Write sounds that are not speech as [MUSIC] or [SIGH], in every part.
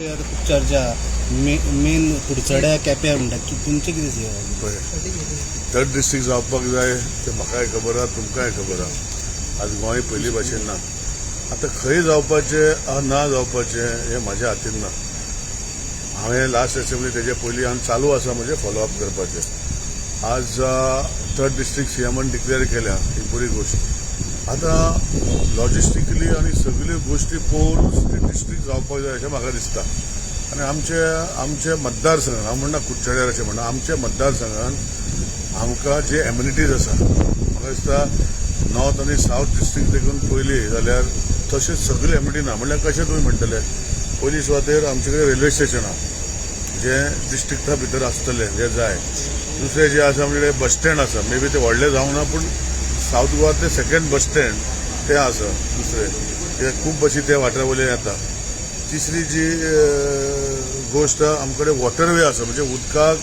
आतां खूब चर्चा मेन कुडचड्या केप्यां म्हणटा की तुमचें कितें सेवा पळय थर्ड डिस्ट्रिक्ट जावपाक जाय ते म्हाकाय खबर आहा तुमकांय खबर आहा? आज गोंय पयलीं भाशेन ना. आतां खंय जावपाचें आ ना जावपाचें हें म्हाज्या हातीन ना. हांवें लास्ट असेंब्ली तेजे पयलीं हांव चालू आसा म्हणजे फॉलोअप करपाचें. आज थर्ड डिस्ट्रिक्ट सीएमान डिक्लेअर केल्या ही बरी गोष्ट. आतां लॉजिस्टिकली आनी सगल्यो गोश्टी पळोवन डिस्ट्रिक्ट जावपाक जाय अशें म्हाका दिसता आनी आमचे आमच्या मतदारसंघान हांव म्हणना कुडचड्यार अशें म्हणना आमच्या मतदारसंघान आमकां जे एम्युनिटीज आसा म्हाका दिसता नॉर्थ आनी सावथ डिस्ट्रिक्ट देखून पयली जाल्यार तशें सगळे एम्युनिटी ना. म्हणल्यार कशें तुमी म्हणटले? पयली सुवातेर आमचे कडेन रेल्वे स्टेशन आहा. जे डिस्ट्रिक्टा भितर आसतले जे जाय. दुसरे जे आसा म्हणजे बस स्टँड आसा. मे बी ते व्हडले जावंक ना पूण सावथ गोवातले सेकंड बस स्टँड ते आसा दुसरे. ते खूब बशी ते वाठारा वयल्यान येता तिसरी जी अ, गोश्ट आमकडे वॉटरवे आसा म्हणजे उदकाक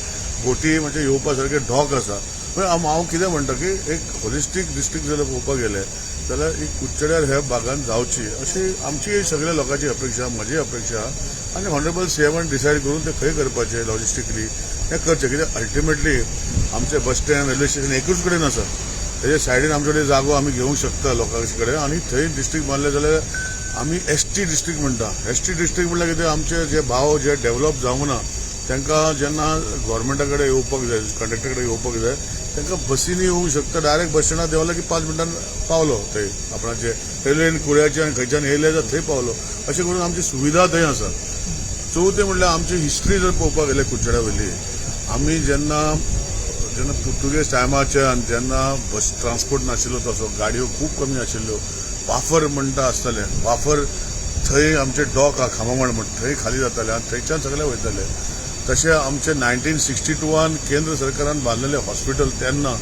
बोटी म्हणजे येवपा सारखे ढॉक आसा हांव कितें म्हणटा की एक होलिस्टीक डिस्ट्रिक्ट जर पळोवपाक गेले जाल्यार ही कुडचड्यार ह्या भागांत जावची अशी आमची सगळ्या लोकांची अपेक्षा म्हजी अपेक्षा. आनी हॉनरेबल सीएमान डिसायड करून ते खंय करपाचे लॉजिस्टिकली हें करचें. कित्याक अल्टिमेटली आमचे बस स्टँड रेल्वे स्टेशन एकूच कडेन आसा त्याच्या सायडीन आमचे कडेन जागो आमी घेवंक शकता लोकांचे कडेन आनी थंय डिस्ट्रिक्ट बांदले जाल्यार आमी एस टी डिस्ट्रिक्ट म्हणटा एस टी डिस्ट्रिक्ट म्हणल्यार कितें आमचे जे भाव जे डेव्हलप जावंक ना तांकां जेन्ना गोवोरमेंटा कडेन येवपाक जाय कंडक्टरा कडेन येवपाक जाय तांकां बसींनी येवंक शकता. डायरेक्ट बस स्टँडार देवला की पांच मिनटान पावलो थंय आपणाचे रेल्वेन कुळ्याचे खंयच्यान येयले जाल्यार थंय पावलो. अशें करून आमची सुविधा थंय आसा. चवथें म्हणल्यार आमची हिस्ट्री जर पळोवपाक गेले कुडचड्या वयली आमी जेन्ना जेन्ना पुर्तुगेज टायमाच्यान जेन्ना बस ट्रान्सपोर्ट नाशिल्लो तसो गाडयो खूब कमी आशिल्ल्यो. वाफर म्हणटा आसताले. वाफर थंय आमचे डॉक आहा खामावण म्हण थंय खाली जाताले आनी थंयच्यान सगळे वयताले. तशें आमचे नायन्टीन सिक्स्टी टूवान केंद्र सरकारान बांदलेलें हॉस्पिटल तेन्ना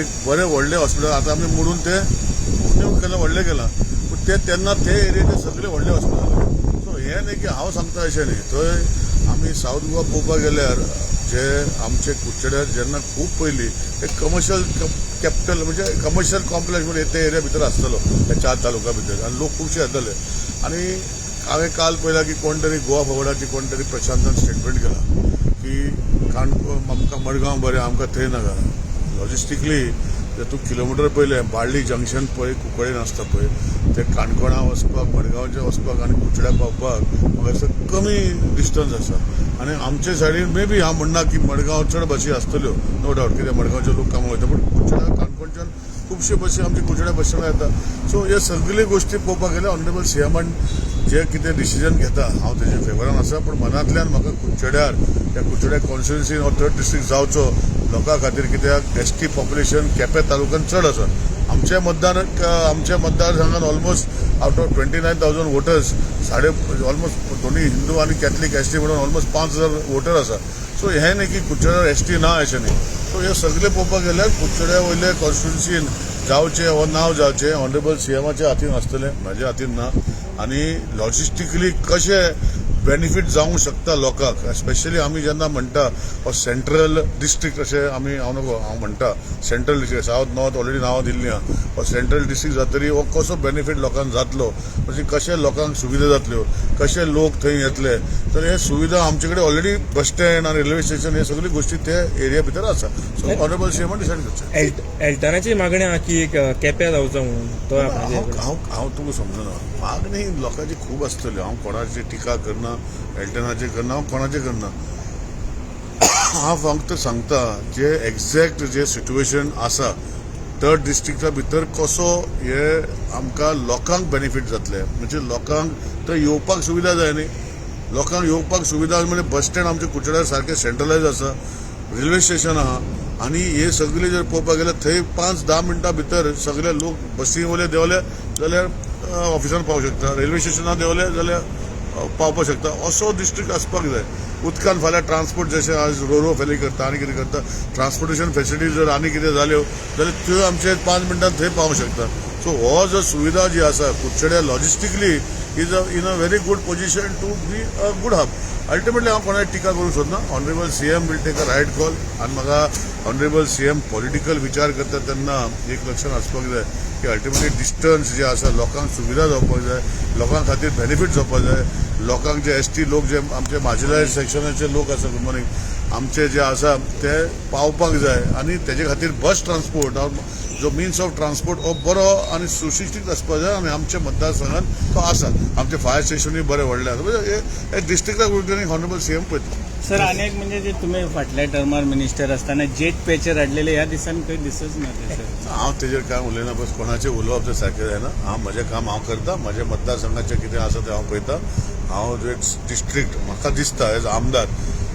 एक बरें व्हडलें हॉस्पिटल आतां आमी मोडून ते न्यू केलां व्हडलें केलां पूण ते तेन्ना ते एरियेचे सगळे व्हडले हॉस्पिटल सो हें न्ही की हांव सांगता अशें न्ही थंय आमी सावथ गोवा पळोवपाक गेल्यार जे आमचे कुडचड्यार जेन्ना खूब पयलीं एक कमर्शियल कॅपिटल म्हणजे कमर्शियल कॉम्प्लेक्स म्हणजे ते एरिया भितर आसतलो त्या चार तालुका भितर. आनी लोक खुबशे येताले आनी हांवें काल पळयलां की कोण तरी गोवा फॉवर्डाची कोण तरी प्रशांतान स्टेटमेंट केला की काणकोण आमकां मडगांव बरें आमकां थंय नाका लॉजिस्टिकली जर तूं किलोमिटर पयलें बाळ्ळी जंक्शन पळय कुंकळेन आसता पळय ते काणकोणा वचपाक मडगांवच्या वचपाक आनी कुचड्या पावपाक म्हाका दिसता कमी डिस्टन्स आसा आनी आमचे सायडीन मे बी हांव म्हणना की मडगांव चड बसी आसतल्यो नो डावट कित्याक मडगांवचे लोक कामां वयता पूण काणकोणच्यान खुबशे बसी आमची कुचड्या बस येता सो हे सगळे गोश्टी पळोवपाक गेल्यार ऑनरेबल सीएमान जे कितें डिसिजन घेता हांव तेजे फेवरान आसा पूण मनांतल्यान म्हाका कुडचड्यार त्या कुडचड्या कॉन्स्टिट्युन्सीन हो थर्ड डिस्ट्रिक्ट जावचो लोकां खातीर कित्याक एस टी पॉप्युलेशन केपें तालुक्यान चड आसा. आमच्या मतदार आमच्या मतदारसंघान almost out of twenty nine thousand voters साडे ऑलमोस्ट दोन्ही हिंदू आनी कॅथलीक एस टी म्हणून ऑलमोस्ट पांच हजार वोटर आसा. सो हें न्ही की कुडचड्यार एस टी ना अशें न्ही. सो हे सगळे पळोवपाक गेल्यार कुडचड्या वयले कॉन्स्टिट्युन्सीन जावचे वा नांव जावचे ऑनरेबल सीएमाच्या हातीन आसतलें म्हाज्या हातीन ना. आनी लॉजिस्टिकली कशें बेनिफीट जावंक शकता लोकांक स्पेशली आमी जेन्ना म्हणटा हो सेंट्रल डिस्ट्रिक्ट अशें आमी हांव नको हांव म्हणटा central district south north already नांवां दिल्लीं आहा हो सेंट्रल डिस्ट्रिक्ट जातरी हो कसो बेनिफीट लोकांक जातलो? म्हणजे कशें लोकांक सुविधा जातल्यो? कशे लोक थंय येतले? तर हे सुविधा आमचे कडेन ऑलरेडी बस स्टँड आनी रेल्वे स्टेशन हे सगळी गोश्टी ते एरिया भितर आसा सो ऑनरेबल सीएमान डिसायड करचे एल्ट- एल्टनाची मागणी आहा की एक केप्या जावचो म्हणून तो हांव हांव तुका समजना मागणी लोकांची खूब आसतल्यो हांव कोणाची टिका करना एल्टनाचेर करना हांव कोणाचे करना हांव फक्त सांगता जे एक्झॅक्ट जे सिच्युएशन आसा थर्ड डिस्ट्रिक्टा भितर कसो हे आमकां लोकांक बेनिफीट जातले. म्हणजे लोकांक थंय येवपाक सुविधा जाय न्ही लोकांक येवपाक सुविधा म्हणजे बस स्टँड आमच्या कुचड्यार सारकें सेंट्रलायज आसा. रेल्वे स्टेशन आहा. आनी हे सगळे जर पळोवपाक गेल्यार थंय पांच धा मिनटां भितर सगळे लोक बसी वयले देवले जाल्यार ऑफिसान पावूंक शकता. रेल्वे स्टेशनार देवले जाल्यार पावपाक शकता. असो डिस्ट्रिक्ट आसपाक जाय. उदकान फाल्यां ट्रान्सपोर्ट जशें आज रोरो फेली करता आनी कितें करता ट्रान्सपोर्टेशन फेसिलिटी जर आनी कितें जाल्यो जाल्यार त्यो आमचे पांच मिनटान थंय पावूंक शकता. सो हो जो सुविधा जी आसा कुडचड्या logistically is a in a very good position to be a good hub ultimately हांव कोणाची टिका करूंक सोदना honourable CM will take a right call आनी म्हाका ऑनरेबल सीएम पॉलिटिकल विचार करता तेन्ना एक लक्षांत आसपाक जाय की अल्टिमेटली डिस्टन्स जे आसा लोकांक सुविधा जावपाक जाय लोकां खातीर बेनिफीट जावपाक जाय लोकांक जे एस टी लोक जे आमचे मार्जिनलायज सेक्शनाचे लोक आसा गुड मॉर्निंग आमचे जे आसा ते पावपाक जाय आनी तेजे खातीर बस ट्रान्सपोर्ट जो मिन्स ऑफ ट्रान्सपोर्ट हो बरो आनी सुशिक्षीत आसपाक जाय आनी आमच्या मतदारसंघात तो आसा. आमचे फायर स्टेशनूय बरे व्हडले आसा. म्हणजे हे- डिस्ट्रिक्टाक उलटून हॉनरेबल सीएम पळयता सर अनेक म्हणजे जे तुम्ही फाटल्या टर्मार मिनिस्टर असताना जेट पेचर हाडलेले ह्या दिसांनी काही दिसच ना हांव तेजेर कांय उलयना बस कोणाचें उलोवप तें सारकें जायना हांव म्हजें काम हांव करता म्हज्या मतदारसंघाचें कितें आसा तें हांव पळयता. हांव एक डिस्ट्रिक्ट म्हाका दिसता एज आमदार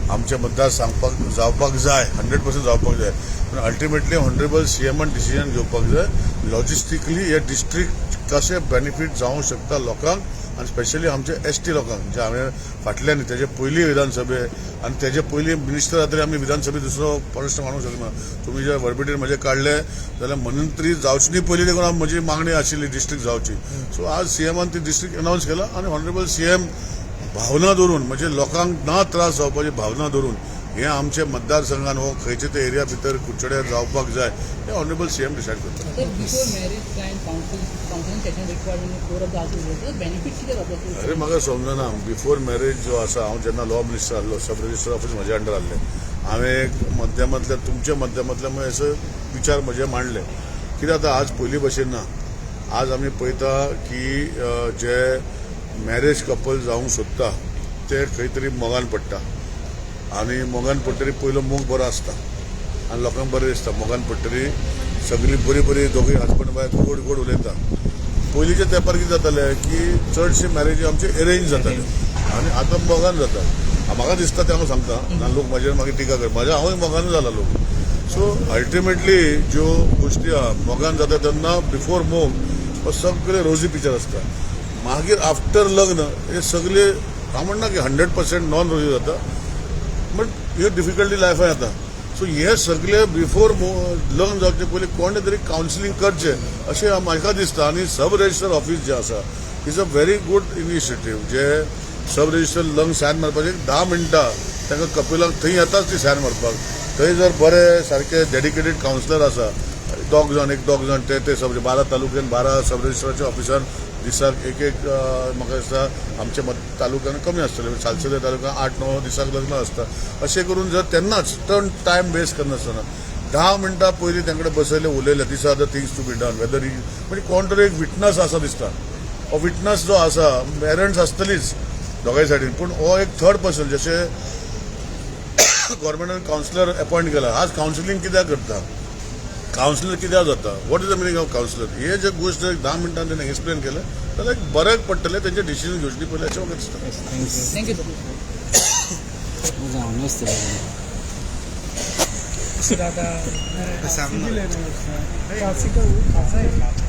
आमचे मतदार सांगपाक जावपाक जाय हंड्रेड पर्संट जावपाक जाय पूण अल्टिमेटली ऑनरेबल सीएमान डिसिजन घेवपाक जाय लॉजिस्टिकली हे डिस्ट्रिक्ट कशें बेनिफीट जावंक शकता लोकांक आनी स्पेशली आमचे एस टी लोकांक. जे हांवें फाटल्यान तेजे पयलीं विधानसभे आनी तेजे पयलीं मिनिस्टर जातरी आमी विधानसभेत दुसरो प्रश्न मांडूंक शकना तुमी जे वरपिटीर म्हजें काडलें जाल्यार मंत्री जावची न्ही पयलीं देखून म्हजी मागणी आशिल्ली डिस्ट्रिक्ट जावची सो आज सीएमान ती डिस्ट्रिक्ट अनावन्स केला आनी ऑनरेबल सीएम भावना धरून म्हणजे लोकांक ना त्रास जावपाची भावना धरून. हे आमचे मतदारसंघान हो खंयचे ते एरिया भितर कुडचड्यार जावपाक जाय हे ऑनरेबल सीएम डिसायड करता अरे म्हाका समजना बिफोर मॅरेज जो आसा हांव जेन्ना लॉ मिनिस्टर आहलो सब रजिस्टर ऑफिस म्हज्या अंडर आहले हांवें एक माध्यमांतल्या तुमच्या माध्यमांतल्यान असो विचार म्हजे मांडले. कित्याक आतां आज पयलीं भशेन ना आज आमी पळयता की जे मॅरेज कपल जावंक सोदता ते खंय तरी मोगान पडटा आनी मोगान पडटरी पयलो मोग बरो आसता आनी लोकांक बरें दिसता. मोगान पडटरी सगळीं बरी बरी दोगूय हजबंड बायक गोड गोड उलयता पयलींच्या तेंपार कितें जातालें की चडशे मॅरेजी आमचे अरेंज जाताले. आनी आतां मोगान जाता म्हाका दिसता तें हांव सांगता. ना लोक म्हाजेर मागीर टिका कर म्हाज्या हांवूय मोगान जाला लोक. सो अल्टिमेटली ज्यो गोश्टी आहा मोगान जाता तेन्ना बिफोर मोग हो सगळे रोजी पिक्चर आसता मागीर आफ्टर लग्न हे सगळे हांव म्हणना की हंड्रेड पर्सेंट नॉन रोजी जाता बट हे डिफिकल्टी लायफान येता सो हे सगळे बिफोर लग्न जावचे पयलीं कोणे तरी कावन्सिलींग करचें अशें म्हाका दिसता. आनी सब रजिस्टर ऑफिस जें आसा is a very good initiative जे सब रजिस्टर लग्न सायन मारपाचें. एक धा मिनटां तांकां कपिलाक थंय येताच ती सायन मारपाक. थंय जर बरे सारके डेडिकेटेड कावन्सिलर आसा दोग जाण एक दोग जाण ते ते सब बारा तालुक्यान बारा सब रजिस्ट्राचे ऑफिसान दिसाक एक एक म्हाका दिसता आमच्या मत तालुक्यान कमी आसतले म्हणजे सालसदे तालुक्यान आठ णव दिसाक लग्न आसता अशें करून जर तेन्नाच टर्न टायम वेस्ट करनासतना धा मिनटां पयलीं तांकडे बसयले उलयले दीस are the things to be done whether म्हणजे कोण तरी एक विटनस आसा दिसता. हो विटनस जो आसा पेरंट्स आसतलीच दोगांय सायडीन पूण हो एक थर्ड पर्सन जशें गव्हर्मेंटान कावन्सिलर अपॉयंट केला आज कावन्सिलींग कित्याक करता? कावन्सिलर कित्याक जाता what is the meaning of councillor हे जे गोश्ट एक धा मिनटान तेणें एक्सप्लेन केलें जाल्यार एक बरें पडटलें तेंचे डिसिजन घेवचे पयलीं अशें म्हाका दिसता Thank [COUGHS]